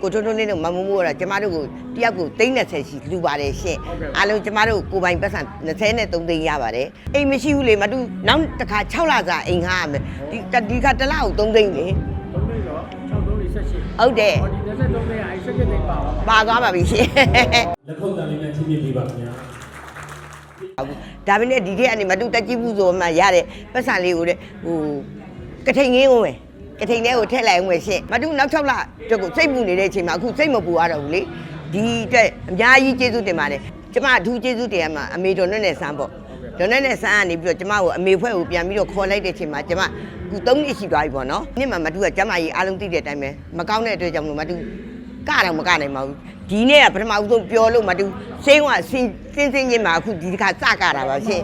ကိုထွန်းထွန်းလေးတို့မမမိုးကတော့ကျမတို့ကိုတယောက်ကို30ရှိလူပါတယ်ရှင့်အားလုံးကျမတို့ကိုပိုင်ပတ်စံ23သိန်းရပါတယ်အိမ်မရှိဘူးလေမတူနောက်တစ်ခါ6လစာအိမ်ငှားရမယ်ဒီဒီခါတစ်လကို3သိန်းလေ3သိန်းတော့6သိန်းဆက်ရှိဟုတ်တယ်ဟောဒီ23သိန်းကအဲ့17သိန်းပါပါပါသွားပါပြီရှင်လက်ခုပ်တန်လေးနဲ့ချင်းပြပေးပါခင်ဗျာဒါပေမဲ့ဒီထက်အနေမတူတက်ကြည့်ဘူးဆိုမှရတဲ့ပတ်စံလေးကိုလေဟို ကထိန်ငင်းအောင်မယ်ကထိန်ထဲကိုထည့်လိုက်အောင်မယ်ရှင့်မတူနောက်6လတော့ကိုစိတ်ပူနေတဲ့အချိန်မှာအခုစိတ်မပူရတော့ဘူးလေဒီအတွက်အများကြီးကျေးဇူးတင်ပါတယ်ကျမအထူးကျေးဇူးတင်ရမှာအမေတော်နဲ့နဲ့ဆန်းပေါ့တော်နဲ့နဲ့ဆန်းကနေပြီးတော့ကျမကိုအမေဖွဲ့ကိုပြန်ပြီးတော့ခေါ်လိုက်တဲ့အချိန်မှာကျမအခု3နှစ်ရှိသွားပြီပေါ့နော်နေ့မှာမတူကကျမကြီးအားလုံးသိတဲ့အတိုင်းပဲမကောင်းတဲ့အတွက်ကြောင့်မလို့မတူကတော့မကနိုင်ပါဘူးဒီနေ့ကပထမဦးဆုံးပြောလို့မတူရှင်းကစင်းစင်းစင်းချင်းမှာအခုဒီတစ်ခါစကြတာပါရှင်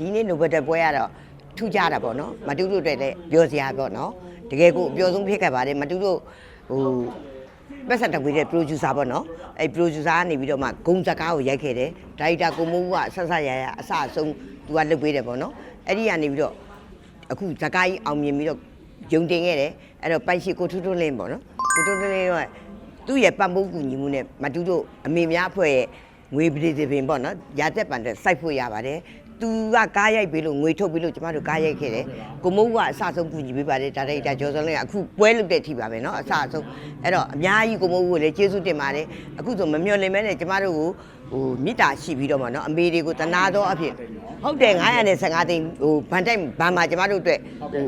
ဒီနေ့နိုဘယ်တက်ပွဲကတော့ထူးကြတာပေါ့နော်မတူတို့အတွက်လည်းပြောစရာပေါ့နော်တကယ်ကိုအပြောဆုံးဖြစ်ခဲ့ပါတယ်မတူတို့ဟိုပတ်စံတက်ဝေးတဲ့ producer ပေါ့နော်အဲ producer ကနေပြီးတော့မှဂုံစကားကိုရိုက်ခဲ့တယ်ဒါရိုက်တာကိုမိုးကဆက်ဆက်ရရအစအဆုံးသူကလုပ်ပေးတယ်ပေါ့နော်အဲ့ဒီကနေပြီးတော့အခုဇကားကြီးအောင်မြင်ပြီးတော့ယုံတင်ခဲ့တယ်အဲ့တော့ပိုင်ရှိကိုထွတ်ထွတ်လင်းပေါ့နော်ကိုထွတ်ထွတ်လင်းတော့သူ့ရဲ့ပံ့ပိုးကူညီမှုနဲ့မတူတို့အမေများအဖွဲ့ရဲ့ငွေပရိသေပင်ပေါ့နော်ရာသက်ပန်တဲ့စိုက်ဖို့ရပါတယ် သူကကားရိုက်ပြီးလို့ငွေထုတ်ပြီးလို့ကျမတို့ကားရိုက်ခဲ့တယ်ကိုမိုးကအစဆုံးကူညီပေးပါတယ်ဒါရိုက်တာကျော်စောလင်းကအခုပွဲလုပ်တဲ့အထိပါပဲเนาะအစဆုံးအဲ့တော့အများကြီးကိုမိုးကိုလည်းကျေးဇူးတင်ပါတယ်အခုဆိုမမျော်လင့်မဲနဲ့ကျမတို့ကိုဟိုမေတ္တာရှိပြီးတော့မှเนาะအမေတွေကိုတနာတော့အဖြစ်ဟုတ်တယ်915သိန်းဟိုဗန်တိုက်ဗန်မှာကျမတို့အတွက်ဟို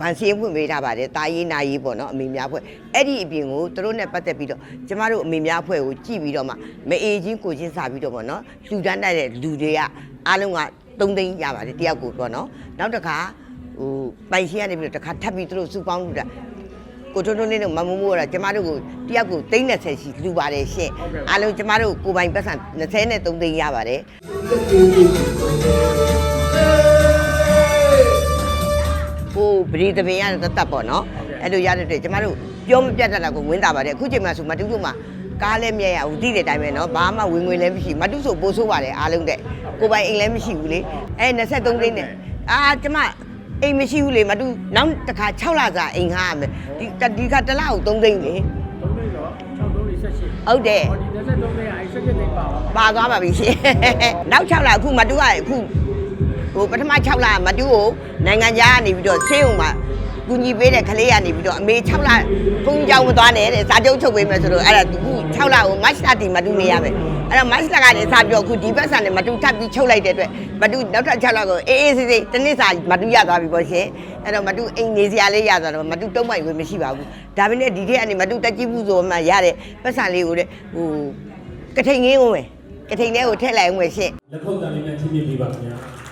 ဗန်စီရင်ဖွင့်ပေးထားပါတယ်တာရေးနာရေးပေါ့နော်အမေများဖွဲ့အဲ့ဒီအပြင်ကိုသူတို့နဲ့ပတ်သက်ပြီးတော့ကျမတို့အမေများဖွဲ့ကိုကြည့်ပြီးတော့မှမအေချင်းကိုချင်းစာပြီးတော့ပေါ့နော်လူတန်းတိုက်တဲ့လူတွေကအားလုံးက3သိန်းရပါတယ်တယောက်ကိုပေါ့နော်နောက်တစ်ခါဟိုပိုင်ရှိရနေပြီးတော့တစ်ခါထပ်ပြီးသူတို့စုပေါင်းလို့တာကိုထွန်းထွန်းလေးတို့မမမိုးကတော့ကျမတို့ကိုတယောက်ကို30ရှိလူပါတယ်ရှင့်အားလုံးကျမတို့ကိုပိုင်ပတ်စံ23သိန်းရပါတယ် ဟိုပရိသပင်ရတတ်ပေါ့နော်အဲ့လိုရတဲ့အတွက်ကျမတို့ပြောမပြတ်တတ်တာကိုဝင်းတာပါတယ်အခုချိန်မှာဆိုမတူတို့မှာကားလည်းမြဲရဘူးတိတဲ့အတိုင်းပဲနော်ဘာမှဝင်ငွေလည်းမရှိမတူဆိုပိုးဆိုးပါတယ်အားလုံးတဲ့ကိုပိုင်အိမ်လည်းမရှိဘူးလေအဲ23သိန်းနဲ့အာကျမအိမ်မရှိဘူးလေမတူနောက်တစ်ခါ6လစာအိမ်ငှားရမယ်ဒီဒီခါတစ်လကို3သိန်းလေ3သိန်းတော့6သိန်းဆက်ရှိဟုတ်တယ်ဟောဒီ23သိန်းကအဲ့17သိန်းပါပါပါသွားပါပြီရှင်နောက်6လအခုမတူကအခု ဟိုပထမ6လမတူကိုနိုင်ငံခြားကနေပြီးတော့ဆေးုံမှာကူညီပေးတဲ့ကလေးကနေပြီးတော့အမေ6လဘုံကြောင်မသွားနဲ့တဲ့စာချုပ်ချုပ်ပေးမယ်ဆိုတော့အဲ့ဒါအခု6လကိုမတ်လတီမတူနေရမယ်အဲ့တော့မတ်လကနေစပြီးတော့အခုဒီဘက်ဆန်နဲ့မတူထပ်ပြီးချုပ်လိုက်တဲ့အတွက်မတူနောက်ထပ်6လကိုအေးအေးဆေးဆေးတစ်နှစ်စာမတူရသွားပြီပေါ့ရှင်အဲ့တော့မတူအိမ်နေစရာလေးရသွားတော့မတူတုံးမိုက်ဝင်မရှိပါဘူးဒါပေမဲ့ဒီထက်အနေမတူတက်ကြည့်ဘူးဆိုမှရတဲ့ပတ်စံလေးကိုလေဟိုကထိန်ငင်းအောင်မယ်ကထိန်ထဲကိုထည့်လိုက်အောင်မယ်ရှင်လက်ခုပ်တန်လေးနဲ့ချင်းပြပေးပါခင်ဗျာ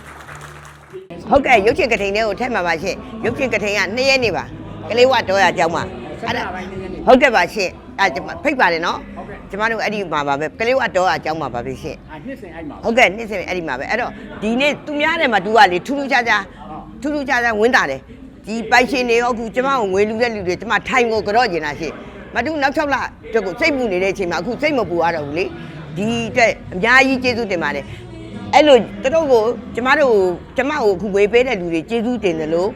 ဟုတ်ကဲ့ရုပ်ရှင်ကထိန်ထဲကိုထည့်မှာပါရှင်ရုပ်ရှင်ကထိန်က2ရက်နေပါကလေးဝတော့ရအကြောင်းပါအဲ့ဒါပိုင်းနည်းနည်းဟုတ်ကဲ့ပါရှင်အဲကျွန်မဖိတ်ပါတယ်နော်ဟုတ်ကဲ့ကျမတို့အဲ့ဒီမှာပါပဲကလေးဝတော့ရအကြောင်းပါပါပဲရှင်အဲ့နှစ်စင်အဲ့မှာဟုတ်ကဲ့နေ့စဉ်အဲ့ဒီမှာပဲအဲ့တော့ဒီနေ့သူများတယ်မှာတူကလေထူးထူးခြားခြားထူးထူးခြားခြားဝင်းတာတယ်ဒီပိုင်ရှင်တွေရောအခုကျမကိုငွေလူတဲ့လူတွေကျမထိုင်ကိုကြော့ကျင်တာရှင်မတူနောက်6လတော့ကိုစိတ်ပူနေတဲ့အချိန်မှာအခုစိတ်မပူရတော့ဘူးလေဒီအတွက်အများကြီးကျေးဇူးတင်ပါတယ် အဲ့လိုတတို့ကိုကျမတို့ကျမကိုအခုဝေပေးတဲ့လူတွေကျေးဇူးတင်တယ်လို့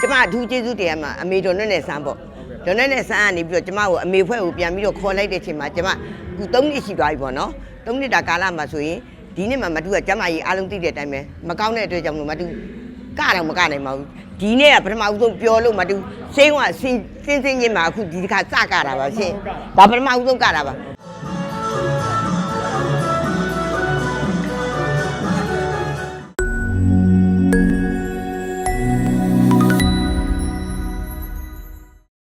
ကျမအထူးကျေးဇူးတင်ရမှာအမေတော်နဲ့နဲ့ဆန်းပေါ့တော်နဲ့နဲ့ဆန်းကနေပြီးတော့ကျမကိုအမေဖွဲ့ကိုပြန်ပြီးတော့ခေါ်လိုက်တဲ့အချိန်မှာကျမအခု3နှစ်ရှိသွားပြီပေါ့နော်3နှစ်တာကာလမှာဆိုရင်ဒီနေ့မှမတူကကျမကြီးအားလုံးသိတဲ့အတိုင်းပဲမကောင်းတဲ့အတွက်ကြောင့်မလို့မတူကတော့မကနိုင်ပါဘူးဒီနေ့ကပထမဦးဆုံးပြောလို့မတူရှင်းကစင်းစင်းစင်းချင်းမှာအခုဒီတစ်ခါစကြတာပါရှင်ဒါပထမဦးဆုံးကြတာပါ